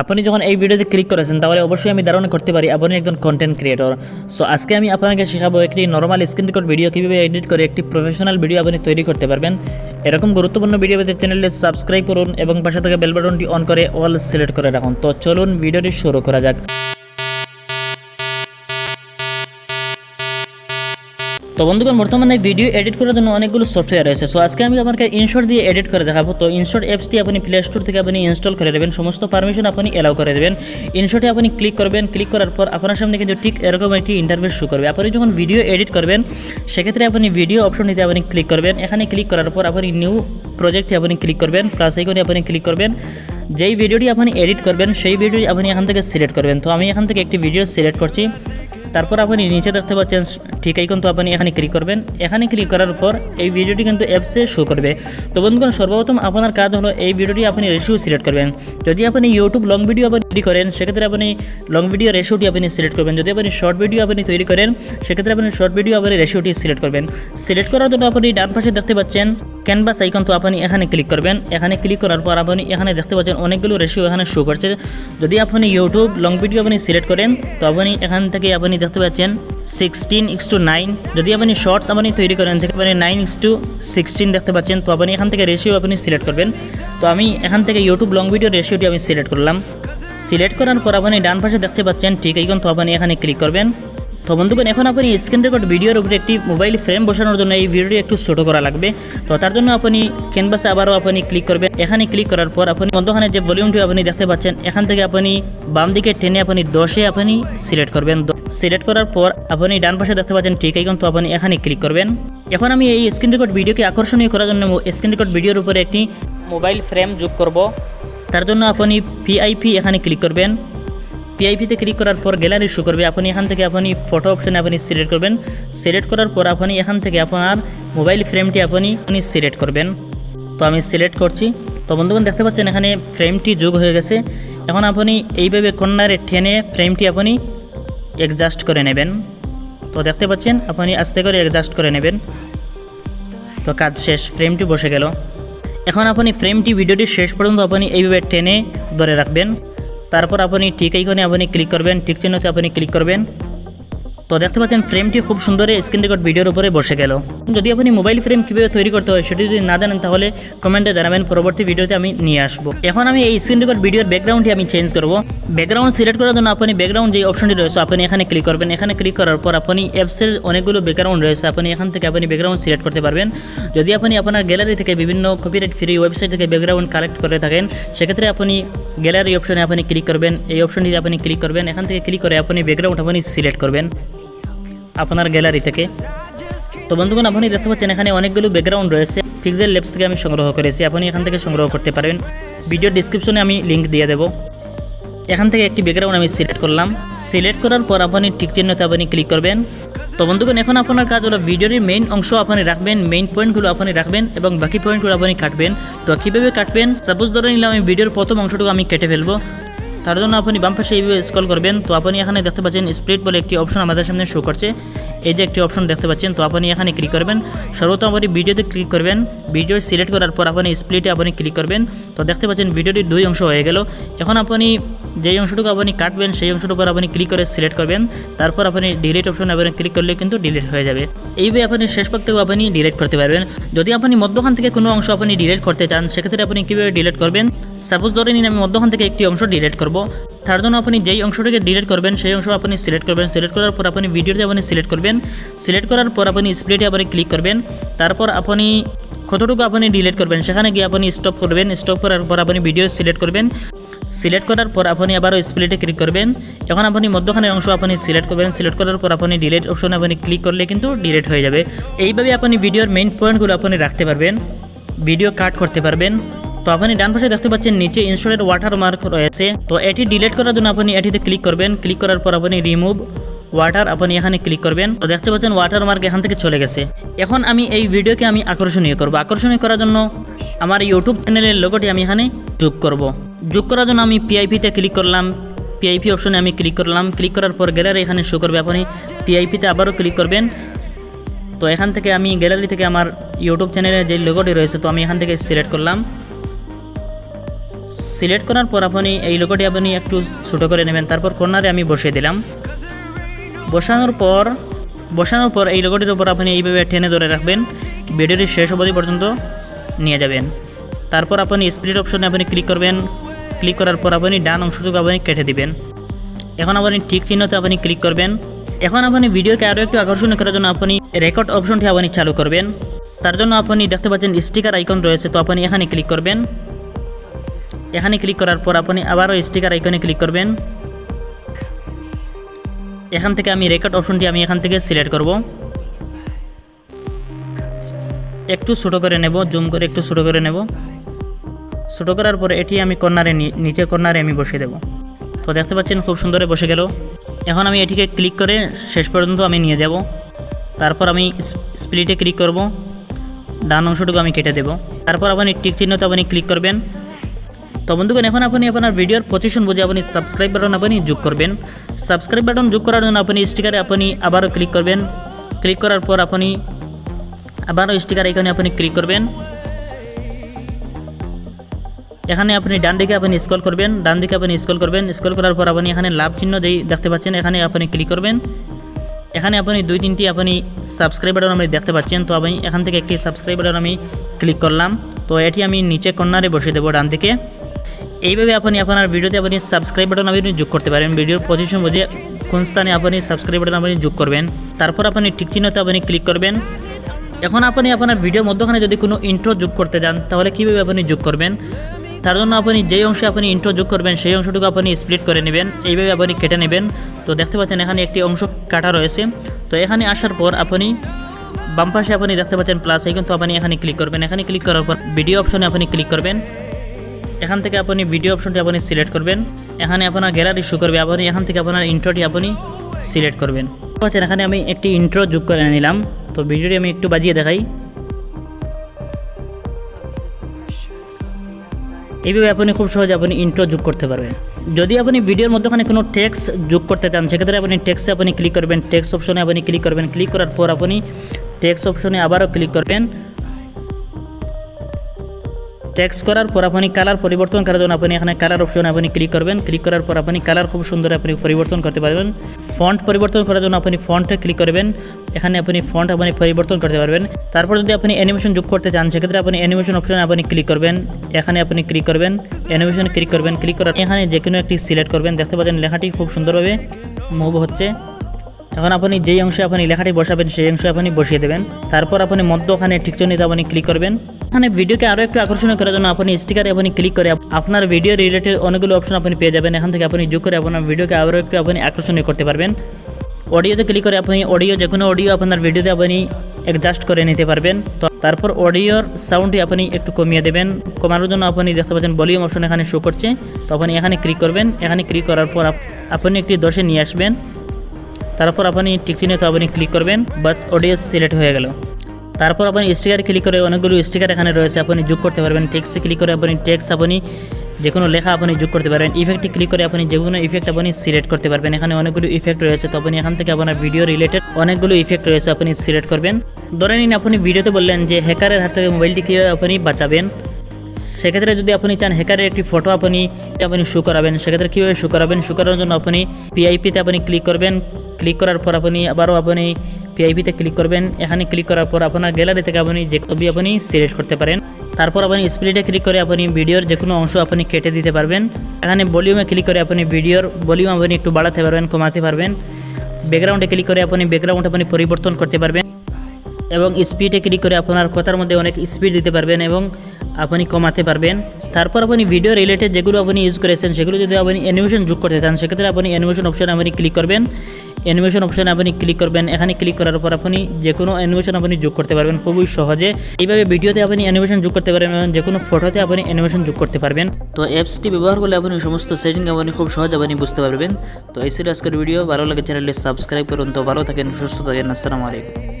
আপনি যখন এই ভিডিওতে ক্লিক করেছেন, তাহলে অবশ্যই আমি ধারণা করতে পারি আপনি একজন কন্টেন্ট ক্রিয়েটর সো আজকে আমি আপনাকে শেখাবো একটি নর্মাল স্ক্রিন রেকর্ড ভিডিও কীভাবে এডিট করে একটি প্রফেশনাল ভিডিও আপনি তৈরি করতে পারবেন। এরকম গুরুত্বপূর্ণ ভিডিও পেতে চ্যানেলটি সাবস্ক্রাইব করুন এবং পাশে থেকে বেল বাটনটি অন করে অল সিলেক্ট করে রাখুন। তো চলুন ভিডিওটি শুরু করা যাক। তো বন্ধুগণ, বর্তমানে ভিডিও এডিট করার জন্য অনেকগুলো সফটওয়্যার রয়েছে। সো আজকে আমি আপনাকে ইনশট দিয়ে এডিট করে দেখাবো। তো ইনশট অ্যাপসটি আপনি প্লে স্টোর থেকে আপনি ইনস্টল করে দেবেন সমস্ত পারমিশন আপনি এলাও করে দেবেন। ইনশটে আপনি ক্লিক করবেন। ক্লিক করার পর আপনার সামনে কিন্তু ঠিক এরকম একটি ইন্টারভিউ শো করবে। আপনি যখন ভিডিও এডিট করবেন, সেক্ষেত্রে আপনি ভিডিও অপশনটিতে আপনি ক্লিক করবেন। এখানে ক্লিক করার পর আপনি নিউ প্রজেক্টে আপনি ক্লিক করবেন। প্লাস আইকনে আপনি ক্লিক করবেন। যেই ভিডিওটি আপনি এডিট করবেন, সেই ভিডিওটি আপনি এখান থেকে সিলেক্ট করবেন। তো আমি এখান থেকে একটি ভিডিও সিলেক্ট করছি। তারপর আপনি নিচে দেখতে পাচ্ছেন ঠিক কিন্তু আপনি এখানে ক্লিক করবেন। এখানে ক্লিক করার পর এই ভিডিওটি কিন্তু অ্যাপসে শো করবে। তো বন্ধুগণ, সর্বপ্রথম আপনার কাজ হলো এই ভিডিওটি আপনি রেশিও সিলেক্ট করবেন। যদি আপনি ইউটিউব লং ভিডিও আপনি তৈরি করেন, সেক্ষেত্রে আপনি লং ভিডিও রেশিওটি আপনি সিলেক্ট করবেন। যদি আপনি শর্ট ভিডিও আপনি তৈরি করেন, সেক্ষেত্রে আপনি শর্ট ভিডিও আপনি রেশিওটি সিলেক্ট করবেন। সিলেক্ট করার জন্য আপনি ডান পাশে দেখতে পাচ্ছেন ক্যানভাস আইকন তো আপনি এখানে ক্লিক করবেন। এখানে ক্লিক করার পর আপনি এখানে দেখতে পাচ্ছেন অনেকগুলো রেশিও এখানে শো করছে। যদি আপনি ইউটিউব লং ভিডিও আপনি সিলেক্ট করেন, তো আপনি এখান থেকে আপনি দেখতে পাচ্ছেন সিক্সটিন ইক্স টু নাইন যদি আপনি শর্টস আপনি তৈরি করেন থেকে আপনি নাইন ইক্স টু সিক্সটিন দেখতে পাচ্ছেন। তো আপনি এখান থেকে রেশিও আপনি সিলেক্ট করবেন। তো আমি এখান থেকে ইউটিউব লং ভিডিও রেশিওটি আমি সিলেক্ট করলাম। সিলেক্ট করার পর আপনি ডান পাশে দেখতে পাচ্ছেন, ঠিক এইখন তো আপনি এখানে ক্লিক করবেন। তো বন্ধুগণ, এখন আপনি স্ক্রিন রেকর্ড ভিডিওর উপরে একটি মোবাইল ফ্রেম বসানোর জন্য এই ভিডিওটি একটু ছোটো করা লাগবে। তো তার জন্য আপনি ক্যানভাসে আবারও আপনি ক্লিক করবেন। এখানে ক্লিক করার পর আপনি মধ্যখানে যে ভলিউমটি আপনি দেখতে পাচ্ছেন, এখান থেকে আপনি বাম দিকে টেনে আপনি দশে আপনি সিলেক্ট করবেন। সিলেক্ট করার পর আপনি ডান পাশে দেখতে পাচ্ছেন ঠিক এই তো আপনি এখানে ক্লিক করবেন। এখন আমি এই স্ক্রিন রেকর্ড ভিডিওকে আকর্ষণীয় করার জন্য স্ক্রিন রেকর্ড ভিডিওর উপরে একটি মোবাইল ফ্রেম যোগ করব। তার জন্য আপনি পিআইপি এখানে ক্লিক করবেন। পিআইপিতে ক্লিক করার পর গ্যালারি শো করবে। আপনি এখান থেকে আপনি ফটো অপশানে আপনি সিলেক্ট করবেন। সিলেক্ট করার পর আপনি এখান থেকে আপনার মোবাইল ফ্রেমটি আপনি আপনি সিলেক্ট করবেন। তো আমি সিলেক্ট করছি। তো বন্ধুগণ দেখতে পাচ্ছেন এখানে ফ্রেমটি যোগ হয়ে গেছে। এখন আপনি এইভাবে কর্নারে টেনে ফ্রেমটি আপনি অ্যাডজাস্ট করে নেবেন। তো দেখতে পাচ্ছেন, আপনি আস্তে করে অ্যাডজাস্ট করে নেবেন। তো কাজ শেষ ফ্রেমটি বসে গেল। এখন আপনি ফ্রেমটি ভিডিওটি শেষ পর্যন্ত আপনি এইভাবে টেনে ধরে রাখবেন। তারপর আপনি ঠিক এইখানে আপনি ক্লিক করবেন, ঠিক চিহ্নতে আপনি ক্লিক করবেন। তো দেখতে পাচ্ছেন ফ্রেমটি খুব সুন্দর স্ক্রিন রেকর্ড ভিডিওর উপরে বসে গেল। যদি আপনি মোবাইল ফ্রেম কীভাবে তৈরি করতে হয় সেটি যদি না জানেন, তাহলে কমেন্টে জানাবেন, পরবর্তী ভিডিওতে আমি নিয়ে আসব। এখন আমি এই স্ক্রিন রেকর্ড ভিডিওর ব্যাকগ্রাউন্ডটি আমি চেঞ্জ করব। ব্যাকগ্রাউন্ড সিলেক্ট করার জন্য আপনি ব্যাকগ্রাউন্ড যে অপশনটি রয়েছে, আপনি এখানে ক্লিক করবেন। এখানে ক্লিক করার পর আপনি অ্যাপসের অনেকগুলো ব্যাকগ্রাউন্ড রয়েছে, আপনি এখান থেকে আপনি ব্যাকগ্রাউন্ড সিলেক্ট করতে পারবেন। যদি আপনি আপনার গ্যালারি থেকে বিভিন্ন কপিরাইট ফ্রি ওয়েবসাইট থেকে ব্যাকগ্রাউন্ড কালেক্ট করে থাকেন, সেক্ষেত্রে আপনি গ্যালারি অপশনে আপনি ক্লিক করবেন। এই অপশনটিতে আপনি ক্লিক করবেন। এখান থেকে ক্লিক করে আপনি ব্যাকগ্রাউন্ড আপনি সিলেক্ট করবেন। আপনার গ্যালারি থেকে। তো বন্ধুগণ, আপনি দেখতে পাচ্ছেন এখানে অনেকগুলো ব্যাকগ্রাউন্ড রয়েছে। পিক্সেল ল্যাবস থেকে আমি সংগ্রহ করেছি। আপনি এখান থেকে সংগ্রহ করতে পারেন। ভিডিও ডিসক্রিপশনে আমি লিঙ্ক দিয়ে দেবো। এখান থেকে একটি ব্যাকগ্রাউন্ড আমি সিলেক্ট করলাম। সিলেক্ট করার পর আপনি ঠিক চিহ্নতে আপনি ক্লিক করবেন। তো বন্ধুগণ, এখন আপনার কাজ হলো ভিডিওর মেইন অংশ আপনি রাখবেন মেইন পয়েন্টগুলো আপনি রাখবেন এবং বাকি পয়েন্টগুলো আপনি কাটবেন। তো কীভাবে কাটবেন? সাপোজ ধরে নিলাম আমি ভিডিওর প্রথম অংশটুকু আমি কেটে ফেলব। তার জন্য আপনি বাম পাশে এইভাবে স্ক্রল করবেন। তো আপনি এখানে দেখতে পাচ্ছেন স্প্লিট বলে একটি অপশন আমাদের সামনে শো করছে। এই যে একটি অপশন দেখতে পাচ্ছেন, তো আপনি এখানে ক্লিক করবেন। সর্বপ্রথম আপনি ভিডিওতে ক্লিক করবেন। ভিডিও সিলেক্ট করার পর আপনি স্প্লিটে আপনি ক্লিক করবেন। তো দেখতে পাচ্ছেন ভিডিওটির দুই অংশ হয়ে গেল। এখন আপনি যেই অংশটুকু আপনি কাটবেন, সেই অংশটার উপর আপনি ক্লিক করে সিলেক্ট করবেন। তারপর আপনি ডিলিট অপশন আপনি ক্লিক করলে কিন্তু ডিলিট হয়ে যাবে। এইভাবে আপনি শেষ পক্ষেও আপনি ডিলিট করতে পারবেন। যদি আপনি মধ্যখান থেকে কোনো অংশ আপনি ডিলিট করতে চান, সেক্ষেত্রে আপনি কীভাবে ডিলিট করবেন? সাপোজ ধরে নিন আমি মধ্যখান থেকে একটি অংশ ডিলিট করব। তার জন্য আপনি যেই অংশটাকে ডিলিট করবেন, সেই অংশ আপনি সিলেক্ট করবেন। সিলেক্ট করার পর আপনি ভিডিওতে আপনি সিলেক্ট করবেন। সিলেক্ট করার পর আপনি স্প্লিটে আপনি ক্লিক করবেন। তারপর আপনি কতটুকু আপনি ডিলিট করবেন, সেখানে গিয়ে আপনি স্টপ করবেন। স্টপ করার পর আপনি ভিডিও সিলেক্ট করবেন। সিলেক্ট করার পর আপনি আবারও স্প্লিটে ক্লিক করবেন। এখন আপনি মধ্যখানের অংশ আপনি সিলেক্ট করবেন। সিলেক্ট করার পর আপনি ডিলেট অপশনে আপনি ক্লিক করলে কিন্তু ডিলেট হয়ে যাবে। এইভাবে আপনি ভিডিওর মেইন পয়েন্টগুলো আপনি রাখতে পারবেন ভিডিও কাট করতে পারবেন। তো আপনি ডান পাশে দেখতে পাচ্ছেন, নিচে ইনস্টলের ওয়াটার মার্ক রয়েছে। তো এটি ডিলিট করার জন্য আপনি এটিতে ক্লিক করবেন। ক্লিক করার পর আপনি রিমুভ ওয়াটার আপনি এখানে ক্লিক করবেন। তো দেখতে পাচ্ছেন ওয়াটার মার্ক এখান থেকে চলে গেছে। এখন আমি এই ভিডিওকে আমি আকর্ষণীয় করব। আকর্ষণীয় করার জন্য আমার ইউটিউব চ্যানেলের লোগোটি আমি এখানে যোগ করব। যোগ করার জন্য আমি পিআইপিতে ক্লিক করলাম। পিআইপি অপশনে আমি ক্লিক করলাম। ক্লিক করার পর গ্যালারি এখানে শো করবে আপনি। পিআইপিতে আবারও ক্লিক করবেন। তো এখান থেকে আমি গ্যালারি থেকে আমার ইউটিউব চ্যানেলে যে লোগোটি রয়েছে, তো আমি এখান থেকে সিলেক্ট করলাম। সিলেক্ট করার পর আপনি এই লোগোটি আপনি একটু ছোটো করে নেবেন। তারপর কর্নারে আমি বসিয়ে দিলাম। বসানোর পর বসানোর পর এই লোগোটির উপর আপনি এইভাবে টেনে ধরে রাখবেন। ভিডিওটি শেষ অবধি পর্যন্ত নিয়ে যাবেন। তারপর আপনি স্প্লিট অপশনে আপনি ক্লিক করবেন। ক্লিক করার পর আপনি ডান অংশটুকু আপনি কেটে দিবেন। এখন আপনি ঠিক চিহ্নতে আপনি ক্লিক করবেন। এখন আপনি ভিডিওকে আরও একটু আকর্ষণীয় করার জন্য আপনি রেকর্ড অপশনটি আপনি চালু করবেন। তার জন্য আপনি দেখতে পাচ্ছেন স্টিকার আইকন রয়েছে, তো আপনি এখানে ক্লিক করবেন। এখানে ক্লিক করার পর আপনি আবারও স্টিকার আইকনে ক্লিক করবেন। এখান থেকে আমি রেকর্ড অপশনটি আমি এখান থেকে সিলেক্ট করব। একটু ছোটো করে নেব, জুম করে একটু ছোটো করে নেব। ছোটো করার পরে এটি আমি কর্নারে নিচে কর্নারে আমি বসে দেব। তো দেখতে পাচ্ছেন খুব সুন্দরে বসে গেল। এখন আমি এটিকে ক্লিক করে শেষ পর্যন্ত আমি নিয়ে যাব। তারপর আমি স্প্লিটে ক্লিক করব। ডান অংশটুকু আমি কেটে দেব। তারপর আপনি টিক চিহ্নতে আপনি ক্লিক করবেন। তো বন্ধুগণ, এখন আপনি আপনার ভিডিওর পজিশন বুঝে আপনি সাবস্ক্রাইব বাটন আপনি যোগ করবেন। সাবস্ক্রাইব বাটন যোগ করার জন্য আপনি স্টিকারে আপনি আবারও ক্লিক করবেন। ক্লিক করার পর আপনি আবারও স্টিকার এখানে আপনি ক্লিক করবেন। এখানে আপনি ডান দিকে আপনি স্ক্রল করবেন, ডান দিকে আপনি স্ক্রল করবেন স্ক্রল করার পর আপনি এখানে লাভ চিহ্ন দেখতে পাচ্ছেন, এখানে আপনি ক্লিক করবেন। এখানে আপনি দুই তিনটি আপনি সাবস্ক্রাইব বাটন আপনি দেখতে পাচ্ছেন, তো আমি এখান থেকে একটি সাবস্ক্রাইব বাটন আমি ক্লিক করলাম। তো এটি আমি নিচে কর্নারে বসিয়ে দেবো ডান দিকে। এইভাবে আপনি আপনার ভিডিওতে আপনি সাবস্ক্রাইব বাটন আপনি যোগ করতে পারেন, ভিডিওর পজিশন বুঝে কোন স্থানে আপনি সাবস্ক্রাইব বাটন আপনি যোগ করবেন। তারপর আপনি ঠিক চিহ্নতে আপনি ক্লিক করবেন। এখন আপনি আপনার ভিডিওর মধ্যখানে যদি কোনো ইন্ট্রো যোগ করতে যান, তাহলে কীভাবে আপনি যোগ করবেন? তার জন্য আপনি যেই অংশে আপনি ইন্ট্রো যোগ করবেন, সেই অংশটুকু আপনি স্প্লিট করে নেবেন। এইভাবে আপনি কেটে নেবেন। তো দেখতে পাচ্ছেন, এখানে একটি অংশ কাটা রয়েছে। তো এখানে আসার পর আপনি বাম পাশে আপনি দেখতে পাচ্ছেন প্লাস এই কিন্তু আপনি এখানে ক্লিক করবেন। এখানে ক্লিক করার পর ভিডিও অপশনে আপনি ক্লিক করবেন। এখান থেকে আপনি ভিডিও অপশনটি আপনি সিলেক্ট করবেন। এখানে আপনার গ্যালারি শো করবে। আপনি এখান থেকে আপনার ইন্ট্রোটি আপনি সিলেক্ট করবেন। পাচ্ছেন, এখানে আমি একটি ইন্ট্রো যোগ করে নিলাম। তো ভিডিওটি আমি একটু বাজিয়ে দেখাই। এইভাবে আপনি খুব সহজে আপনি ইন্ট্রো যোগ করতে পারবেন। যদি আপনি ভিডিওর মধ্যখানে কোনো টেক্স যোগ করতে চান, সেক্ষেত্রে আপনি টেক্সে আপনি ক্লিক করবেন টেক্স অপশনে আপনি ক্লিক করবেন। ক্লিক করার পর আপনি টেক্স অপশনে আবারও ক্লিক করবেন। টেক্সট করার পর আপনি কালার পরিবর্তন করার জন্য আপনি এখানে কালার অপশন আপনি ক্লিক করবেন। ক্লিক করার পর আপনি কালার খুব সুন্দর আপনি পরিবর্তন করতে পারবেন। ফন্ট পরিবর্তন করার জন্য আপনি ফন্টে ক্লিক করবেন। এখানে আপনি ফন্ট আপনি পরিবর্তন করতে পারবেন। তারপর যদি আপনি অ্যানিমেশন যোগ করতে চান, সেক্ষেত্রে আপনি অ্যানিমেশন অপশনে আপনি ক্লিক করবেন। এখানে আপনি ক্লিক করবেন। অ্যানিমেশন ক্লিক করবেন। ক্লিক করার এখানে যে কোনো একটি সিলেক্ট করবেন। দেখতে পাচ্ছেন লেখাটি খুব সুন্দরভাবে মুভ হচ্ছে। এখন আপনি যেই অংশে আপনি লেখাটি বসাবেন, সেই অংশে আপনি বসিয়ে দেবেন। তারপর আপনি মধ্যখানে ঠিকচনিতে আপনি ক্লিক করবেন। এখানে ভিডিওকে আরও একটু আকর্ষণীয় করার জন্য আপনি স্টিকারে আপনি ক্লিক করে আপনার ভিডিও রিলেটেড অনেকগুলো অপশন আপনি পেয়ে যাবেন। এখান থেকে আপনি যোগ করে আপনার ভিডিওকে আরও একটু আপনি আকর্ষণীয় করতে পারবেন। অডিওতে ক্লিক করে আপনি অডিও যে কোনো অডিও আপনার ভিডিওতে আপনি অ্যাডজাস্ট করে নিতে পারবেন। তো তারপর অডিওর সাউন্ডটি আপনি একটু কমিয়ে দেবেন। কমানোর জন্য আপনি দেখতে পাচ্ছেন ভলিউম অপশন এখানে শো করছে। তো আপনি এখানে ক্লিক করবেন। এখানে ক্লিক করার পর আপনি একটি দশে নিয়ে আসবেন। তারপর আপনি টিকচিনে তো আপনি ক্লিক করবেন। বাস অডিও সিলেক্ট হয়ে গেল। তারপর আপনি স্টিকার ক্লিক করে অনেকগুলো স্টিকার এখানে রয়েছে, আপনি যোগ করতে পারবেন। টেক্সে ক্লিক করে আপনি টেক্স আপনি যে কোনো লেখা আপনি যোগ করতে পারবেন ইফেক্টে ক্লিক করে আপনি যে কোনো ইফেক্ট আপনি সিলেক্ট করতে পারবেন। এখানে অনেকগুলো ইফেক্ট রয়েছে, তো আপনি এখান থেকে আপনার ভিডিও রিলেটেড অনেকগুলো ইফেক্ট রয়েছে, আপনি সিলেক্ট করবেন। ধরে নিন আপনি ভিডিওতে বললেন যে হ্যাকারের হাত মোবাইলটি কীভাবে আপনি বাঁচাবেন? সেক্ষেত্রে যদি আপনি চান হ্যাকারের একটি ফটো আপনি আপনি শু করাবেন। সেক্ষেত্রে কীভাবে শু করাবেন? শু করার জন্য আপনি পিআইপিতে আপনি ক্লিক করবেন। ক্লিক করার পর আপনি আবারও আপনি পিআইপিতে ক্লিক করবেন। এখানে ক্লিক করার পর আপনার গ্যালারি থেকে আপনি যে ছবি আপনি সিলেক্ট করতে পারেন। তারপর আপনি স্প্লিটে ক্লিক করে আপনি ভিডিওর যে কোনো অংশ আপনি কেটে দিতে পারবেন। এখানে ভলিউমে ক্লিক করে আপনি ভিডিওর ভলিউম আপনি একটু বাড়াতে পারবেন, কমাতে পারবেন। ব্যাকগ্রাউন্ডে ক্লিক করে আপনি ব্যাকগ্রাউন্ড আপনি পরিবর্তন করতে পারবেন। এবং স্পিডে ক্লিক করে আপনার কথার মধ্যে অনেক স্পিড দিতে পারবেন এবং আপনি কমাতে পারবেন। তারপর আপনি ভিডিও রিলেটেড যেগুলো আপনি ইউজ করেছেন, সেগুলো যদি আপনি অ্যানিমেশন যোগ করতে চান, সেক্ষেত্রে আপনি অ্যানিমেশন অপশনে আপনি ক্লিক করবেন। অ্যানিমেশন অপশানে আপনি ক্লিক করবেন। এখানে ক্লিক করার পর আপনি যে কোনো অ্যানিমেশন আপনি যোগ করতে পারবেন। খুবই সহজে। এইভাবে ভিডিওতে আপনি অ্যানিমেশন যোগ করতে পারবেন এবং যে কোনো ফটোতে আপনি অ্যানিমেশন যোগ করতে পারবেন। তো অ্যাপসটি ব্যবহার করলে আপনি সমস্ত সেটিং আপনি খুব সহজে আপনি বুঝতে পারবেন। তো এই ছিল আজকের ভিডিও ভালো লাগে চ্যানেলটি সাবস্ক্রাইব করুন। তো ভালো থাকেন, সুস্থ থাকেন। আসসালামু আলাইকুম।